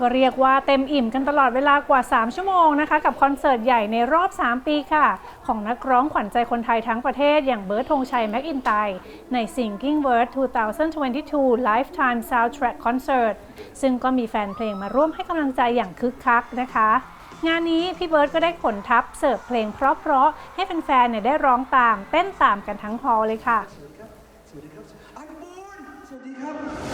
ก็เรียกว่าเต็มอิ่มกันตลอดเวลากว่า 3 ชั่วโมงนะคะ กับคอนเสิร์ตใหญ่ในรอบ 3 ปีค่ะ ของนักร้องขวัญใจคนไทยทั้งประเทศอย่างเบิร์ดธงชัย แม็กอินไตใน Singing Bird 2022 Lifetime Soundtrack Concert ซึ่งก็มีแฟนเพลงมาร่วมให้กำลังใจอย่างคึกคักนะคะ งานนี้พี่เบิร์ดก็ได้ขนทัพเสิร์ฟเพลงเพราะๆให้แฟนๆเนี่ยได้ร้องตามเต้นตามกันทั้งฮอลเลยค่ะความ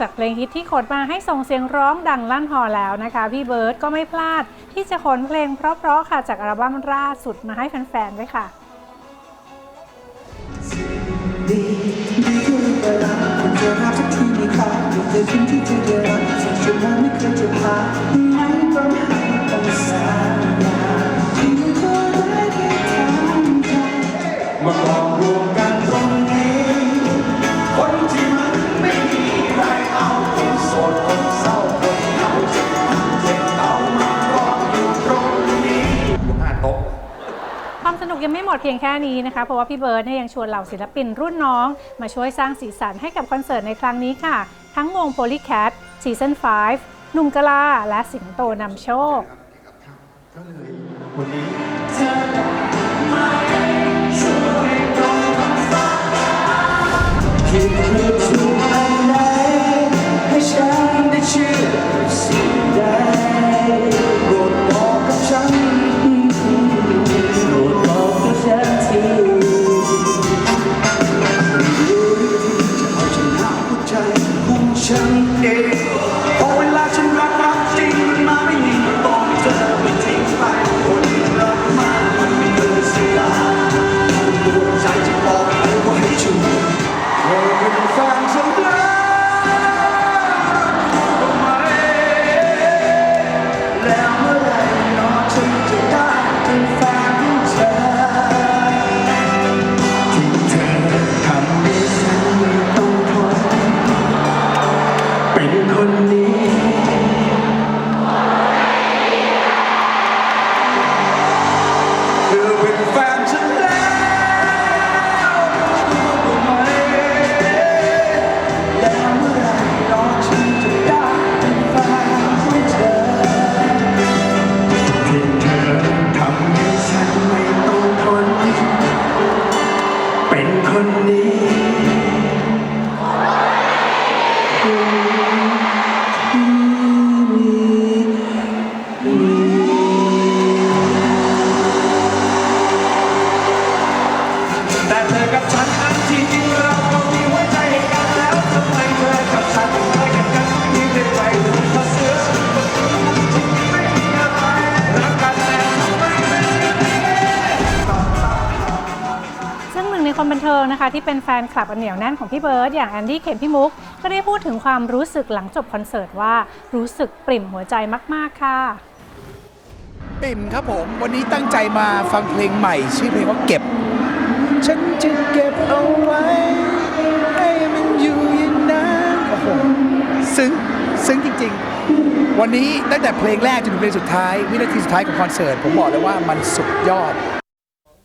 จากเพลงฮิตที่ขนมาให้ส่งเสียงร้องดังลั่นหอแล้วนะคะ พี่เบิร์ดก็ไม่พลาดที่จะขนเพลงเพราะๆค่ะจากอัลบั้มล่าสุดมาให้แฟนๆด้วยค่ะดีดีขึ้นไปแล้วคุณเจอหน้าทุกทีมีค่าอยู่ในคืนที่เธอได้รั หมดเพียงแค่นี้นะคะเพราะว่าพี่เบิร์ดเนี่ยยังชวนเหล่าศิลปินรุ่นน้อง มาช่วยสร้างสีสันให้กับคอนเสิร์ตในครั้งนี้ค่ะ ทั้งวงโพลีแคทซีซั่น5หนุ่มกะลา และสิงโตนำโชคคิดเพื่อถูกอั คนบันเทิงนะคะที่เป็นแฟนคลับอันเหนียวแน่นของพี่เบิร์ดอย่างแอนดี้เข็มพี่มุก ก็ได้พูดถึงความรู้สึกหลังจบคอนเสิร์ตว่ารู้สึกปริ่มหัวใจมาก ๆ ค่ะปิ่มครับผมวันนี้ตั้งใจมาฟังเพลงใหม่ ชื่อเพลงว่าเก็บ ฉันจะเก็บเอาไว้ ให้มันอยู่อย่างนั้นโอ้โหซึ้งซึ้งจริง ๆ วันนี้ตั้งแต่เพลงแรกจนถึงเพลงสุดท้าย วินาทีสุดท้ายของคอนเสิร์ตผมบอกเลยว่ามันสุดยอด